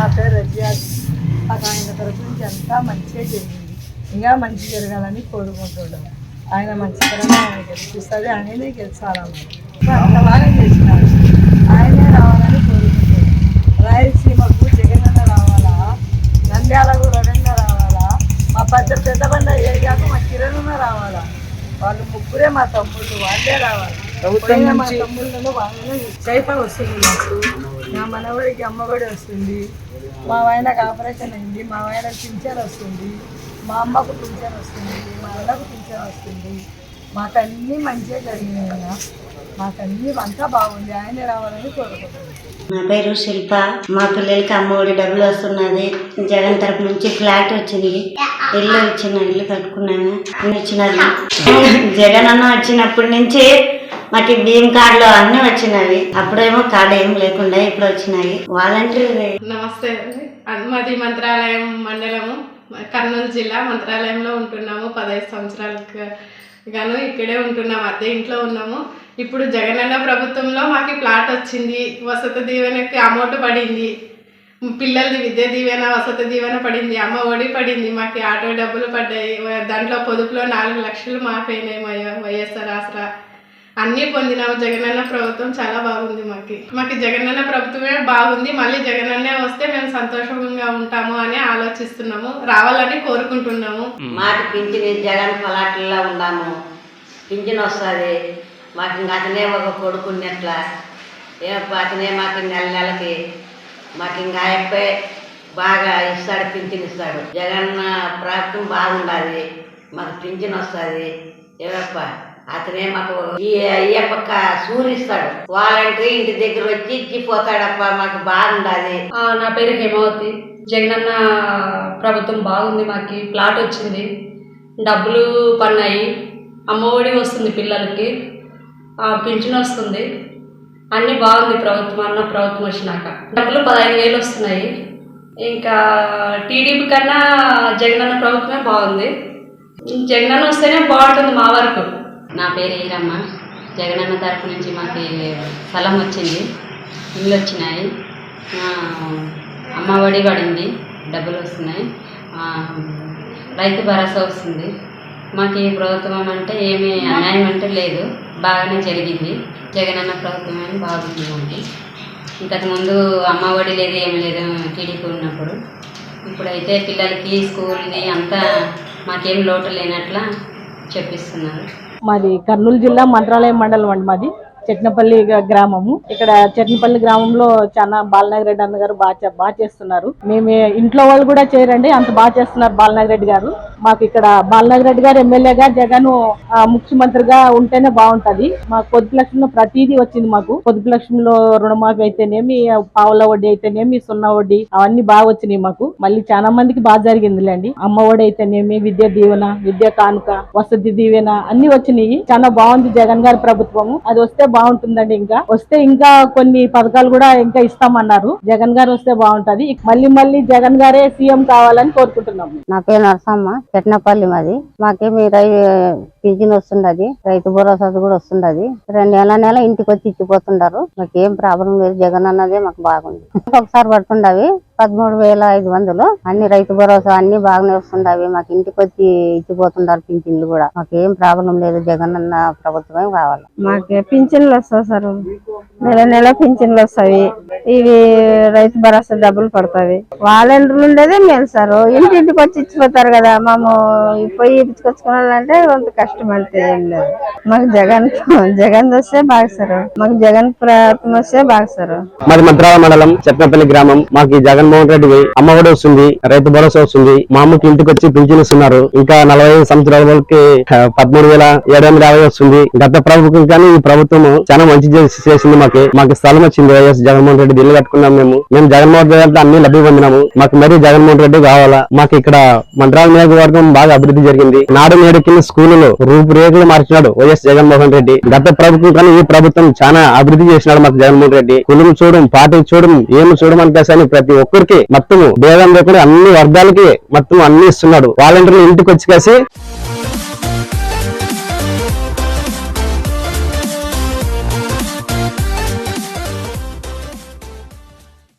నా పేరు రజియాజ్ ఆయన తరపు నుంచి అంతా మంచిగా జరిగింది. ఇంకా మంచి జరగాలని కోరుకుంటున్నాం ఆయన మంచితనం ఆయన గెలిపిస్తుంది ఆయనే గెలిచాలన్నమాట ఇంకా అంత బాగా చేసినారు ఆయనే రావాలని కోరుకుంటున్నాం రాయలసీమకు జగనన్న రావాలా? నంద్యాలకు రవీంద్ర రావాలా? మా పెద్ద పెద్ద బండ ఏరియాకు మా కిరణ్ రావాలా? వాళ్ళు ముగ్గురే మా తమ్ముళ్ళు వాళ్ళే రావాలి. మా తమ్ముళ్ళను వాళ్ళనే సైపా వస్తుంది నాకు నా మనవడికి అమ్మఒడి వస్తుంది. మా ఆయనకు ఆపరేషన్ అయింది. మా ఆయనకు పింఛన్ వస్తుంది. మా అమ్మకు పింఛన్ వస్తుంది. మా అన్నకు పింఛన్ వస్తుంది. మాకు అన్నీ మంచిగా జరిగినాయి కదా. మాకు అన్నీ అంతా బాగుంది. ఆయనే రావాలని కోరుకుంటున్నాను నా పేరు శిల్ప. మా పిల్లలకి అమ్మఒడి డబ్బులు వస్తున్నది. జగన్ తరపు నుంచి ఫ్లాట్ వచ్చింది. ఇల్లు ఇచ్చిన ఇల్లు కట్టుకున్నాను. అన్ని వచ్చినది జగన్ అన్న వచ్చినప్పటి నుంచి మాకు భీమ్ కార్డులు అన్నీ వచ్చినవి. అప్పుడేమో కార్డు ఏం లేకుండా ఇప్పుడు వచ్చినాయి. వాలంటీర్ నమస్తే మాది మంత్రాలయం మండలము. కర్నూలు జిల్లా మంత్రాలయంలో ఉంటున్నాము. పదహైదు సంవత్సరాలకు గాను ఇక్కడే ఉంటున్నాము అదే ఇంట్లో ఉన్నాము. ఇప్పుడు జగనన్న ప్రభుత్వంలో మాకు ప్లాట్ వచ్చింది. వసతి దీవెనకి అమౌంట్ పడింది. పిల్లలది విద్య దీవెన వసతి దీవెన పడింది. అమ్మ ఒడి పడింది. మాకు ఆటో డబ్బులు పడ్డాయి. దాంట్లో పొదుపులో నాలుగు లక్షలు మాఫైనాయి వై- వైఎస్ఆర్ ఆసరా. అన్నీ పొందినాము జగనన్న ప్రభుత్వం చాలా బాగుంది మాకు. మాకు జగనన్న ప్రభుత్వమే బాగుంది. మళ్ళీ జగనన్నే వస్తే మేము సంతోషంగా ఉంటాము అని ఆలోచిస్తున్నాము. రావాలని కోరుకుంటున్నాము. మాకు పింఛన్ జగన్ ఫలాట్లలో ఉన్నాము. పింఛన్ వస్తుంది. మాకు ఇంకా అతనే ఒక కొడుకున్నట్ల ఏ అతనే మాకు నెల నెలకి మాకు ఇంకా అయిపోయి బాగా ఇస్తాడు పింఛన్ ఇస్తాడు. జగన్ ప్రభుత్వం బాగుండాలి. మాకు పింఛన్ వస్తుంది. ఏవప్ప అతనే మాకు ఈ అయ్యప్పక్క సూరిస్తాడు. వాలంటరీ ఇంటి దగ్గర వచ్చి ఇచ్చిపోతాడప్ప మాకు బాగుండాలి. నా పేరు హేమావతి. జగనన్న ప్రభుత్వం బాగుంది మాకు ప్లాట్ వచ్చింది. డబ్బులు పన్నాయి. అమ్మఒడి వస్తుంది పిల్లలకి. పింఛన్ వస్తుంది. అన్నీ బాగుంది ప్రభుత్వం అన్న ప్రభుత్వం వచ్చినాక. డబ్బులు పదహైదు వేలు వస్తున్నాయి. ఇంకా టీడీపీ కన్నా జగనన్న ప్రభుత్వమే బాగుంది. జగనన్న వస్తేనే బాగుంటుంది మా వరకు. నా పేరు ఈరమ్మ జగనన్న తరపు నుంచి మాకు స్థలం వచ్చింది. ఇల్లు వచ్చినాయి. అమ్మ ఒడి పడింది. డబ్బులు వస్తున్నాయి. రైతు భరోసా వస్తుంది. మాకు ఈ ప్రభుత్వం అంటే ఏమి అన్యాయం అంటే లేదు. బాగానే జరిగింది. జగనన్న ప్రభుత్వం అని బాగుంది మాకు ఇంతకుముందు అమ్మఒడి లేదు ఏమి లేదు టీడీపీ ఉన్నప్పుడు. ఇప్పుడైతే పిల్లలకి స్కూల్ని అంతా మాకేం లోటు లేనట్లా చెప్పిస్తున్నారు. మాది కర్నూలు జిల్లా మంత్రాలయం మండలం అండి మాది. చెట్నపల్లి గ్రామము. ఇక్కడ చెట్నపల్లి గ్రామంలో చాలా బాలనాగ రెడ్డి అన్న గారు బాగా బాగా చేస్తున్నారు. మేము ఇంట్లో వాళ్ళు కూడా చేయరండి. అంత బాగా చేస్తున్నారు బాలనాగ రెడ్డి గారు. మాకు ఇక్కడ బాలనాగ రెడ్డి గారు ఎమ్మెల్యేగా జగన్ ముఖ్యమంత్రిగా ఉంటేనే బాగుంటది. మా పొదుపు లక్ష్యంలో ప్రతిదీ వచ్చింది మాకు. పొదుపు లక్ష్యంలో రుణమాఫీ అయితేనేమి పావుల వడ్డీ అయితేనేమి సున్నా వడ్డీ అవన్నీ బాగా వచ్చినాయి మాకు. మళ్ళీ చాలా మందికి బాగా జరిగిందిలేండి. అమ్మ ఒడి అయితేనేమి విద్యా దీవెన విద్యా కానుక వసతి దీవెన అన్ని వచ్చినాయి. చాలా బాగుంది జగన్ గారి ప్రభుత్వము. అది వస్తే బాగుంటుందండి ఇంకా. వస్తే ఇంకా కొన్ని పథకాలు కూడా ఇంకా ఇస్తామన్నారు. జగన్ గారు వస్తే బాగుంటది. మళ్ళీ మళ్ళీ జగన్ గారే సీఎం కావాలని కోరుకుంటున్నాము. నా పేరు నరసమ్మ. చెట్నపల్లి మాది. మాకేమి రై పింఛన్ వస్తుండది. రైతు భరోసా కూడా వస్తుండది. రెండు నెల నెల ఇంటికి వచ్చి ఇచ్చిపోతుండారు. మాకేం ప్రాబ్లం లేదు. జగన్ అన్నదే మాకు బాగుంది. ఒకసారి పడుతుండవి. పదమూడు వేల ఐదు వందలు. అన్ని రైతు భరోసా అన్ని బాగానే వస్తుండవి మాకు ఇంటికి వచ్చి ఇచ్చిపోతుండారు పింఛన్లు కూడా. మాకు ఏం ప్రాబ్లం లేదు. జగన్ అన్న ప్రభుత్వమే కావాలి. మాకు పింఛన్లు వస్తాయి సార్. నెల నెల పింఛన్లు వస్తాయి. ఇవి రైతు భరోసా డబ్బులు పడతాయి. వాలంటీర్లు ఉండేదే మేలు సార్. ఇంటింటికి వచ్చి ఇచ్చిపోతారు కదా. మేము పోయి ఇప్పించుకొచ్చుకోవాలంటే కొంత కష్టం అంతే ఏం లేదు. మాకు జగన్ జగన్ వస్తే బాగా సార్. మాకు జగన్ ప్రయత్నం వస్తే బాగా సార్. మాది మంత్రాల మండలం చెట్నపల్లి గ్రామం. మాకు జగన్మోహన్ రెడ్డి అమ్మఒడి వస్తుంది రైతు భరోసా వస్తుంది. మా అమ్మకి ఇంటికి వచ్చి పింఛన్ ఇస్తున్నారు. ఇంకా నలభై ఐదు సంవత్సరాల వరకు పదమూడు వేల ఏడు వందల యాభై వస్తుంది. గత ప్రభుత్వం కానీ ఈ ప్రభుత్వం చాలా మంచి చేసింది మాకు. మాకు స్థలం వచ్చింది వైఎస్ జగన్మోహన్ రెడ్డి ఇల్లు కట్టుకున్నాం మేము. మేము జగన్మోహన్ రెడ్డి అంటే అన్ని లబ్ధి పొందినాము. మాకు మరీ జగన్మోహన్ రెడ్డి కావాలా? మాకు ఇక్కడ మంత్రాల నియోజకవర్గం బాగా అభివృద్ధి జరిగింది. నాడు నేడు కింద స్కూల్లో రూపురేఖలు మార్చినాడు వైఎస్ జగన్మోహన్ రెడ్డి. గత ప్రభుత్వం కానీ ఈ ప్రభుత్వం చాలా అభివృద్ధి చేసినాడు మాకు జగన్మోహన్ రెడ్డి. కులం చూడడం పార్టీ చూడడం ఏమి చూడడం అంటే ప్రతి ఒక్కరికి మొత్తం భేదం లేకుండా అన్ని వర్గాలకి మొత్తం అన్ని ఇస్తున్నాడు. వాలంటీర్లు ఇంటికి వచ్చి కాసి